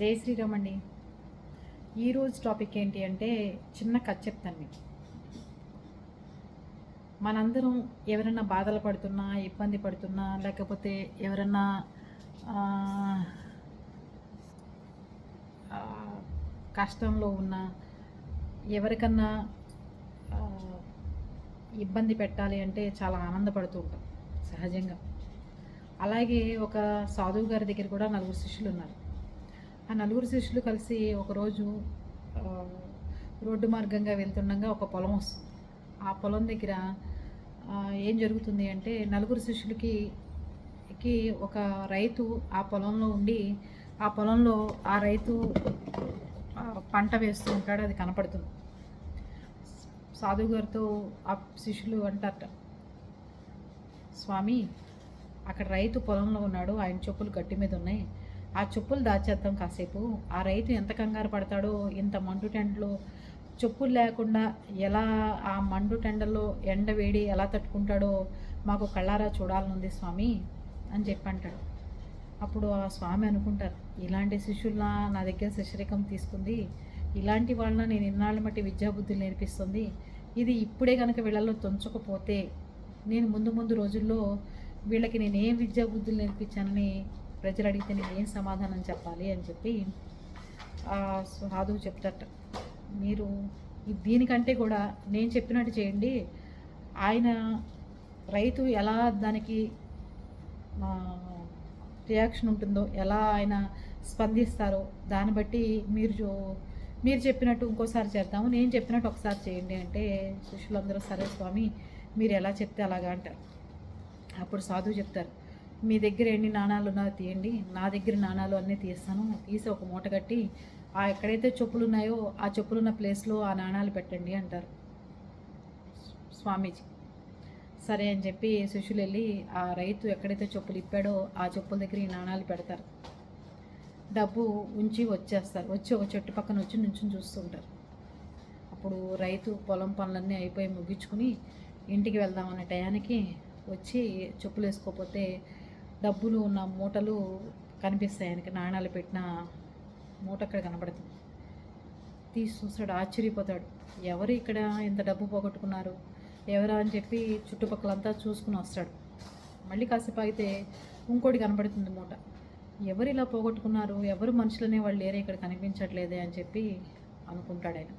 జై శ్రీరామ్ అండి ఈరోజు టాపిక్ ఏంటి అంటే చిన్న కథ చెప్తాను మీకు. మనందరం ఎవరైనా బాధలు పడుతున్నా ఇబ్బంది పడుతున్నా లేకపోతే ఎవరన్నా కష్టంలో ఉన్న ఎవరికన్నా ఇబ్బంది పెట్టాలి అంటే చాలా ఆనందపడుతూ ఉంటాం సహజంగా. అలాగే ఒక సాధువు గారి దగ్గర కూడా నలుగురు శిష్యులు ఉన్నారు. ఆ నలుగురు శిష్యులు కలిసి ఒకరోజు రోడ్డు మార్గంగా వెళ్తుండగా ఒక పొలం వస్తుంది. ఆ పొలం దగ్గర ఏం జరుగుతుంది అంటే నలుగురు శిష్యులకి కి ఒక రైతు ఆ పొలంలో ఉండి ఆ పొలంలో ఆ రైతు పంట వేస్తూ ఉంటాడు. అది కనపడుతుంది. సాధువు గారితో ఆ శిష్యులు అంటారట స్వామి అక్కడ రైతు పొలంలో ఉన్నాడు. ఆయన చెప్పులు గట్టి మీద ఉన్నాయి. ఆ చెప్పులు దాచేద్దాం కాసేపు. ఆ రైతు ఎంత కంగారు పడతాడో ఇంత మండు టెండలో చెప్పులు లేకుండా ఎలా ఆ మండు టెండలో ఎండ వేడి ఎలా తట్టుకుంటాడో మాకు కళ్ళారా చూడాలనుంది స్వామి అని చెప్పి అంటాడు. అప్పుడు ఆ స్వామి అనుకుంటారు ఇలాంటి శిష్యుల నా దగ్గర శిష్యరికం తీసుకుంది. ఇలాంటి వాళ్ళ నేను ఇన్నాళ్ళ మట్టి విద్యాబుద్ధులు నేర్పిస్తుంది. ఇది ఇప్పుడే కనుక వీళ్ళలో తుంచకపోతే నేను ముందు ముందు రోజుల్లో వీళ్ళకి నేనేం విద్యాబుద్ధులు నేర్పించానని ప్రజలు అడిగితే నేను ఏం సమాధానం చెప్పాలి అని చెప్పి సాధువు చెప్తారట మీరు దీనికంటే కూడా నేను చెప్పినట్టు చేయండి. ఆయన రైతు ఎలా దానికి రియాక్షన్ ఉంటుందో ఎలా ఆయన స్పందిస్తారో దాన్ని బట్టి మీరు చూ- మీరు చెప్పినట్టు ఇంకోసారి చేద్దాము. నేను చెప్పినట్టు ఒకసారి చేయండి అంటే శిష్యులందరూ సరే స్వామి మీరు ఎలా చెప్తే అలాగా అంటారు. అప్పుడు సాధువు చెప్తారు. మీ దగ్గర ఎన్ని నాణాలు ఉన్నాయో తీయండి. నా దగ్గర నాణాలు అన్నీ తీస్తాను. తీసి ఒక మూట కట్టి ఆ ఎక్కడైతే చెప్పులు ఉన్నాయో ఆ చెప్పులు ఉన్న ప్లేస్లో ఆ నాణాలు పెట్టండి అంటారు. స్వామీజీ. సరే అని చెప్పి శిష్యులు వెళ్ళి ఆ రైతు ఎక్కడైతే చెప్పులు ఇప్పాడో ఆ చెప్పుల దగ్గర ఈ నాణాలు పెడతారు. డబ్బు ఉంచి వచ్చేస్తారు. వచ్చి ఒక చెట్టు పక్కన వచ్చి నుంచుని చూస్తుంటారు అప్పుడు రైతు పొలం పనులన్నీ అయిపోయి ముగించుకుని ఇంటికి వెళ్దామనే టయానికి వచ్చి చెప్పులు వేసుకోకపోతే డబ్బులు ఉన్న మూటలు కనిపిస్తాయి ఆయనకి నాణాలు పెట్టిన మూట అక్కడ కనబడుతుంది. తీసి చూస్తాడు ఆశ్చర్యపోతాడు. ఎవరు ఇక్కడ ఇంత డబ్బు పోగొట్టుకున్నారు? ఎవరా అని చెప్పి చుట్టుపక్కలంతా చూసుకుని వస్తాడు. మళ్ళీ కాసేపు ఆగితే ఇంకోటి కనబడుతుంది మూట. ఎవరు ఇలా పోగొట్టుకున్నారు? ఎవరు మనుషులనే వాళ్ళు లేరే ఇక్కడ కనిపించట్లేదే అని చెప్పి అనుకుంటాడు ఆయన.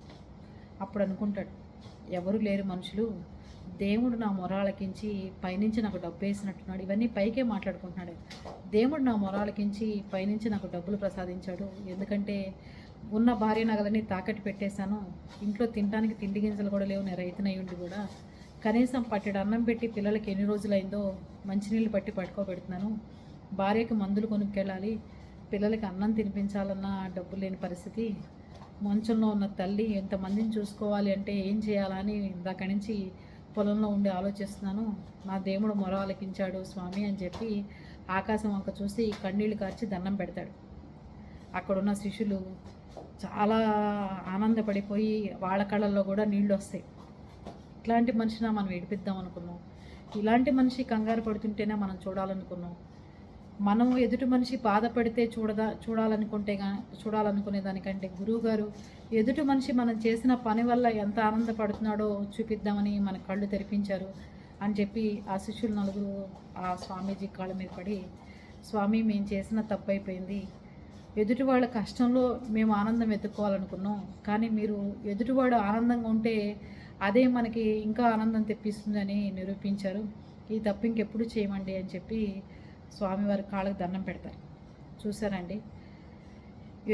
అప్పుడు అనుకుంటాడు ఎవరు లేరు మనుషులు. దేవుడు నా మొరాలకించి పైనుంచి నాకు డబ్బు వేసినట్టున్నాడు ఇవన్నీ పైకే మాట్లాడుకుంటున్నాడు. దేవుడు నా మొరాలకించి పైనుంచి నాకు డబ్బులు ప్రసాదించాడు. ఎందుకంటే ఉన్న భార్య నగలన్నీ తాకట్టు పెట్టేశాను. ఇంట్లో తినడానికి తిండి గింజలు కూడా లేవు. నేను రైతునయ్యుండి కూడా. కనీసం పట్టెడు అన్నం పెట్టి పిల్లలకి ఎన్ని రోజులైందో మంచినీళ్ళు పట్టి పట్టుకోబెడుతున్నాను భార్యకి మందులు కొనుక్కెళ్ళాలి. పిల్లలకి అన్నం తినిపించాలన్న డబ్బు లేని పరిస్థితి. మంచంలో ఉన్న తల్లి ఎంతమందిని చూసుకోవాలి అంటే ఏం చేయాలని ఇందాక నుంచి పొలంలో ఉండి ఆలోచిస్తున్నాను. నా దేవుడు మొర ఆలకించాడు స్వామి అని చెప్పి ఆకాశం వంక చూసి కన్నీళ్ళు కార్చి దండం పెడతాడు. అక్కడున్న శిష్యులు చాలా ఆనందపడిపోయి వాళ్ళ కళ్ళల్లో కూడా నీళ్ళు వస్తాయి. ఇట్లాంటి మనిషిన మనం ఏడిపిద్దాం అనుకున్నాం. ఇలాంటి మనిషి కంగారు పడుతుంటేనే మనం చూడాలనుకున్నాం. మనం ఎదుటి మనిషి బాధపడితే చూడదా చూడాలనుకుంటే కానీ చూడాలనుకునే దానికంటే గురువుగారు ఎదుటి మనిషి మనం చేసిన పని వల్ల ఎంత ఆనందపడుతున్నాడో చూపిద్దామని మన కళ్ళు తెరిపించారు అని చెప్పి ఆ శిష్యులు నలుగురు ఆ స్వామీజీ కాళ్ళ మీద పడి స్వామి మేము చేసిన తప్పు అయిపోయింది ఎదుటి వాళ్ళ కష్టంలో మేము ఆనందం వెతుక్కోవాలనుకున్నాం. కానీ మీరు ఎదుటివాడు ఆనందంగా ఉంటే అదే మనకి ఇంకా ఆనందం తెప్పిస్తుందని నిరూపించారు. ఈ తప్పు ఇంకెప్పుడు చేయమండి అని చెప్పి స్వామివారి కాళ్ళకు దండం పెడతారు. చూసారండి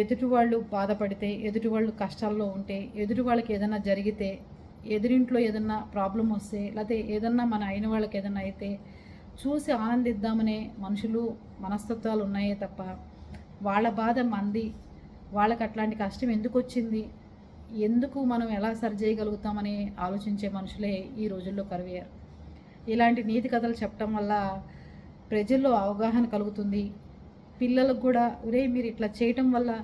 ఎదుటి వాళ్ళు బాధపడితే ఎదుటి వాళ్ళు కష్టాల్లో ఉంటే ఎదుటి వాళ్ళకి ఏదైనా జరిగితే ఎదురింట్లో ఏదన్నా ప్రాబ్లం వస్తే లేకపోతే ఏదన్నా మన అయిన వాళ్ళకి ఏదన్నా అయితే చూసి ఆనందిద్దామనే మనుషులు మనస్తత్వాలు ఉన్నాయే తప్ప వాళ్ళ బాధ మంది వాళ్ళకి అట్లాంటి కష్టం ఎందుకు వచ్చింది? ఎందుకు మనం ఎలా సరి చేయగలుగుతామని ఆలోచించే మనుషులే ఈ రోజుల్లో కరువయ్యారు. ఇలాంటి నీతి కథలు చెప్పడం వల్ల ప్రజల్లో అవగాహన కలుగుతుంది. పిల్లలకు కూడా ఒరే మీరు ఇట్లా చేయటం వల్ల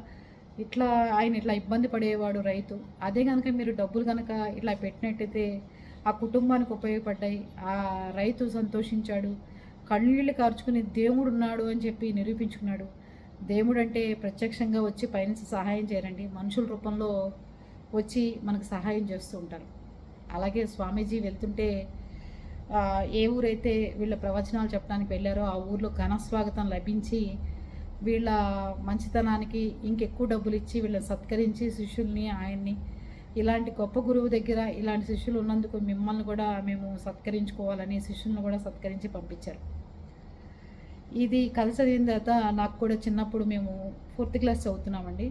ఇట్లా ఆయన ఇట్లా ఇబ్బంది పడేవాడు రైతు. అదే కనుక మీరు డబ్బులు కనుక ఇట్లా పెట్టినట్టయితే ఆ కుటుంబానికి ఉపయోగపడ్డాయి. ఆ రైతు సంతోషించాడు. కళ్ళు కార్చుకుని దేవుడు ఉన్నాడు అని చెప్పి నిరూపించుకున్నాడు. దేవుడు అంటే ప్రత్యక్షంగా వచ్చి పైనుంచి సహాయం చేయరండి. మనుషుల రూపంలో వచ్చి మనకు సహాయం చేస్తూ ఉంటారు. అలాగే స్వామీజీ వెళ్తుంటే ఏ ఊరైతే వీళ్ళ ప్రవచనాలు చెప్పడానికి వెళ్ళారో ఆ ఊర్లో ఘన స్వాగతం లభించి వీళ్ళ మంచితనానికి ఇంకెక్కువ డబ్బులు ఇచ్చి వీళ్ళని సత్కరించి శిష్యుల్ని ఆయన్ని ఇలాంటి గొప్ప గురువు దగ్గర ఇలాంటి శిష్యులు ఉన్నందుకు మిమ్మల్ని కూడా మేము సత్కరించుకోవాలని శిష్యులను కూడా సత్కరించి పంపించారు. ఇది కథ చదివిన తర్వాత నాకు కూడా చిన్నప్పుడు మేము ఫోర్త్ క్లాస్ చదువుతున్నామండి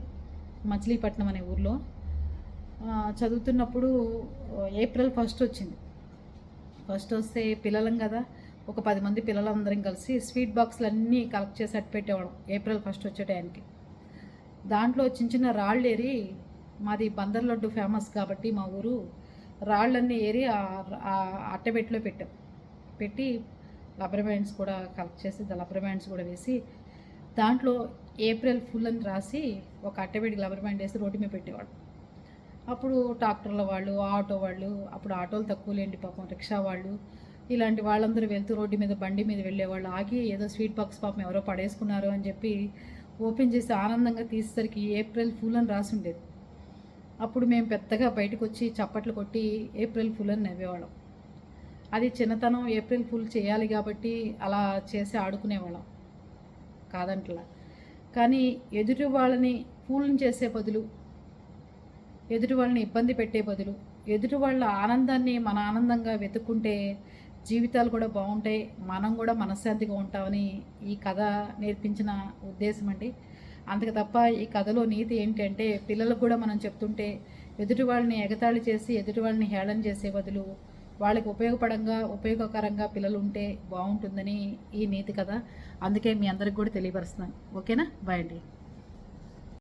మచిలీపట్నం అనే ఊర్లో. చదువుతున్నప్పుడు ఏప్రిల్ ఫస్ట్ వచ్చింది. ఫస్ట్ వస్తే పిల్లలం కదా. ఒక పది మంది పిల్లలందరం కలిసి స్వీట్ బాక్స్లు అన్నీ కలెక్ట్ చేసి అట్టు పెట్టేవాళ్ళం. ఏప్రిల్ ఫస్ట్ వచ్చే టైంకి. దాంట్లో చిన్న చిన్న రాళ్ళు ఏరి మాది బందర్ లడ్డు ఫేమస్ కాబట్టి మా ఊరు రాళ్ళన్నీ ఏరి అట్టబెట్టిలో పెట్టాం. పెట్టి లబ్బర్ బ్యాండ్స్ కూడా కలెక్ట్ చేసి లబ్బర్ బ్యాండ్స్ కూడా వేసి దాంట్లో ఏప్రిల్ ఫుల్ అని రాసి ఒక అట్టబెట్టి రబ్బర్ బ్యాండ్ వేసి రోడ్డు మీద పెట్టేవాడు అప్పుడు ట్రాక్టర్ల వాళ్ళు ఆటో వాళ్ళు అప్పుడు ఆటోలు తక్కువ లేండి పాపం రిక్షా వాళ్ళు. ఇలాంటి వాళ్ళందరూ వెళ్తూ రోడ్డు మీద బండి మీద వెళ్ళేవాళ్ళు. ఆగి ఏదో స్వీట్ బాక్స్ పాపం ఎవరో పడేసుకున్నారు అని చెప్పి ఓపెన్ చేసి ఆనందంగా తీసేసరికి ఏప్రిల్ ఫుల్ అని రాసి ఉండేది. అప్పుడు మేము పెద్దగా బయటకు వచ్చి చప్పట్లు కొట్టి ఏప్రిల్ ఫుల్ అని నవ్వేవాళ్ళం. అది చిన్నతనం ఏప్రిల్ ఫుల్ చేయాలి కాబట్టి అలా చేసి ఆడుకునేవాళ్ళం. కాదంటలా. కానీ ఎదుటి వాళ్ళని ఫూల్ని చేసే బదులు ఎదుటి వాళ్ళని ఇబ్బంది పెట్టే బదులు ఎదుటి వాళ్ళ ఆనందాన్ని మన ఆనందంగా వెతుక్కుంటే జీవితాలు కూడా బాగుంటాయి మనం కూడా మనశ్శాంతిగా ఉంటామని ఈ కథ నేర్పించిన ఉద్దేశం అండి. అందుకు తప్ప ఈ కథలో నీతి ఏంటంటే పిల్లలకు కూడా మనం చెప్తుంటే ఎదుటి వాళ్ళని ఎగతాళి చేసి ఎదుటి వాళ్ళని హేళన చేసే బదులు వాళ్ళకి ఉపయోగపడంగా ఉపయోగకరంగా పిల్లలు ఉంటే బాగుంటుందని ఈ నీతి కథ. అందుకే మీ అందరికి కూడా తెలియపరుస్తున్నాను. ఓకేనా? బాయ్ అండి.